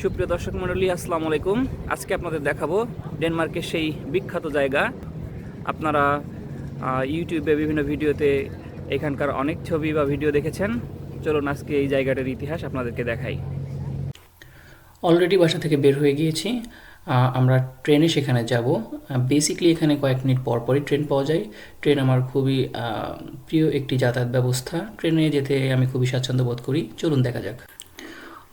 সুপ্রিয় দর্শক মণ্ডলী, আসসালামু আলাইকুম। আজকে আপনাদের দেখাবো ডেনমার্কের সেই বিখ্যাত জায়গা। আপনারা ইউটিউবে বিভিন্ন ভিডিওতে এখানকার অনেক ছবি বা ভিডিও দেখেছেন। চলুন আজকে এই জায়গাটার ইতিহাস আপনাদেরকে দেখাই। অলরেডি বাসা থেকে বের হয়ে গিয়েছি। আমরা ট্রেনে সেখানে যাব। বেসিকলি এখানে কয়েক মিনিট পর পরই ট্রেন পাওয়া যায়। ট্রেন আমার খুবই প্রিয় একটি যাতায়াত ব্যবস্থা। ট্রেনে যেতে আমি খুবই স্বাচ্ছন্দ্য বোধ করি। চলুন দেখা যাক।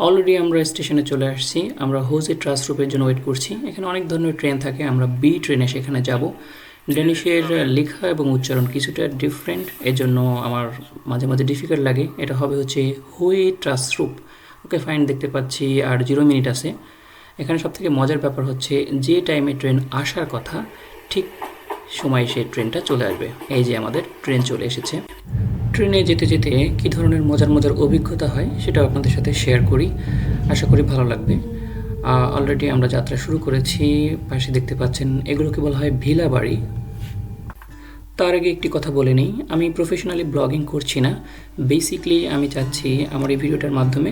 অলরেডি আমরা স্টেশনে চলে আসছি, আমরা হোজে ট্রাস রুপের জন্য ওয়েট করছি। এখানে অনেক ধরনের ট্রেন থাকে, আমরা বি ট্রেনে সেখানে যাব। ডেনিশের লেখা এবং উচ্চারণ কিছুটা ডিফারেন্ট এর জন্য আমার মাঝে মাঝে ডিফিকাল্ট লাগে। এটা হবে হচ্ছে হুয়ে ট্রাস রুপ ওকে ফাইন দেখতে পাচ্ছি, আর জিরো মিনিট আছে। এখানে সবথেকে মজার ব্যাপার হচ্ছে, যে টাইমে ট্রেন আসার কথা, ঠিক সময় সে ট্রেনটা চলে আসবে। এই যে আমাদের ট্রেন চলে এসেছে। ট্রেনে যেতে যেতে কী ধরনের মজার মজার অভিজ্ঞতা হয় সেটা আপনাদের সাথে শেয়ার করি। আশা করি ভালো লাগবে। অলরেডি আমরা যাত্রা শুরু করেছি। পাশে দেখতে পাচ্ছেন এগুলোকে বলা হয় ভিলা বাড়ি তার আগে একটি কথা বলে নিই। আমি প্রফেশনালি ব্লগিং করছি না। বেসিকলি আমি চাচ্ছি আমার এই ভিডিওটার মাধ্যমে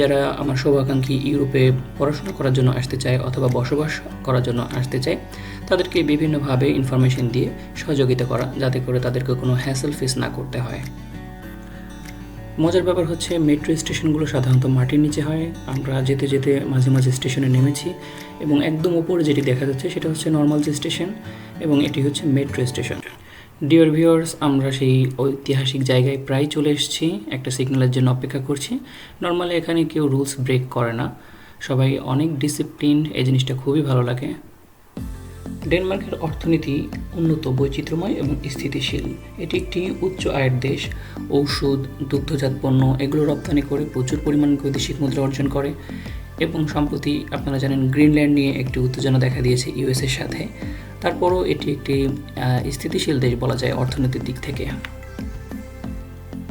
যারা আমার শুভাকাঙ্ক্ষী ইউরোপে পড়াশোনা করার জন্য আসতে চায় অথবা বসবাস করার জন্য আসতে চায় তাদেরকে বিভিন্নভাবে ইনফরমেশন দিয়ে সহযোগিতা করা, যাতে করে তাদেরকে কোনো হ্যাসেল ফেস না করতে হয়। মজার ব্যাপার হচ্ছে মেট্রো স্টেশনগুলো সাধারণত মাটির নিচে হয়। আমরা যেতে যেতে মাঝে মাঝে স্টেশনে নেমেছি এবং একদম উপরে যেটি দেখা যাচ্ছে, সেটা হচ্ছে নর্মাল যে স্টেশন এবং এটি হচ্ছে মেট্রো স্টেশন ডিয়ার ভিউয়ার্স আমরা সেই ঐতিহাসিক জায়গায় প্রায় চলে এসেছি। একটা সিগন্যালের জন্য অপেক্ষা করছি। নর্মালি এখানে কেউ রুলস ব্রেক করে না। সবাই অনেক ডিসিপ্লিন এই জিনিসটা খুবই ভালো লাগে। ডেনমার্কের অর্থনীতি উন্নত, বৈচিত্র্যময় এবং স্থিতিশীল। এটি একটি উচ্চ আয়ের দেশ। ঔষধ, দুগ্ধজাত পণ্য এগুলো রপ্তানি করে প্রচুর পরিমাণ বৈদেশিক মুদ্রা অর্জন করে এবং সম্প্রতি আপনারা জানেন গ্রিনল্যান্ড নিয়ে একটি উত্তেজনা দেখা দিয়েছে ইউএসের সাথে। তারপরও এটি একটি স্থিতিশীল দেশ বলা যায় অর্থনৈতিক দিক থেকে।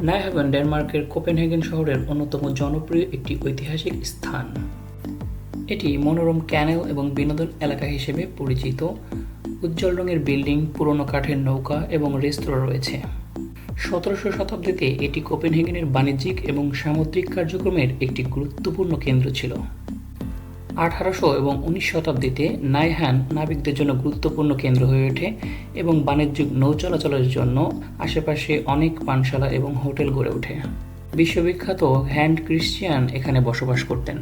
নাইহাভেন ডেনমার্কের কোপেনহেগেন শহরের অন্যতম জনপ্রিয় একটি ঐতিহাসিক স্থান। এটি মনোরম ক্যানেল এবং বিনোদন এলাকা হিসেবে পরিচিত। উজ্জ্বল রঙের বিল্ডিং, পুরনো কাঠের নৌকা এবং রেস্তোরাঁ রয়েছে। সতেরোশো শতাব্দীতে এটি কোপেনহেগেনের বাণিজ্যিক এবং সামুদ্রিক কার্যক্রমের একটি গুরুত্বপূর্ণ কেন্দ্র ছিল। আঠারোশো এবং উনিশ শতাব্দীতে নাইহান নাবিকদের জন্য গুরুত্বপূর্ণ কেন্দ্র হয়ে ওঠে এবং বাণিজ্যিক নৌ চলাচলের জন্য আশেপাশে অনেক পানশালা এবং হোটেল গড়ে ওঠে। বিশ্ববিখ্যাত হ্যান্ড ক্রিশ্চিয়ান এখানে বসবাস করতেন।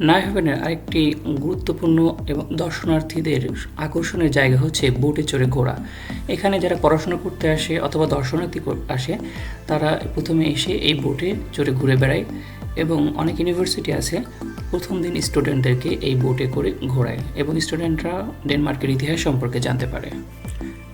নাইহাভেনের আরেকটি গুরুত্বপূর্ণ এবং দর্শনার্থীদের আকর্ষণের জায়গা হচ্ছে বোটে চড়ে ঘোরা। এখানে যারা পড়াশোনা করতে আসে অথবা দর্শনার্থী আসে, তারা প্রথমে এসে এই বোটে চড়ে ঘুরে বেড়ায় এবং অনেক ইউনিভার্সিটি আছে, প্রথম দিন স্টুডেন্টদেরকে এই বোটে করে ঘোরায় এবং স্টুডেন্টরা ডেনমার্কের ইতিহাস সম্পর্কে জানতে পারে।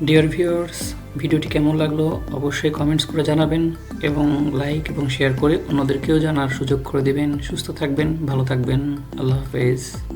ডিয়ার ভিউয়ার্স ভিডিওটি কেমন লাগল অবশ্যই কমেন্টস করে জানাবেন এবং লাইক এবং শেয়ার করে অন্যদেরকেও জানার সুযোগ করে দেবেন। সুস্থ থাকবেন, ভালো থাকবেন। আল্লাহ হাফেজ।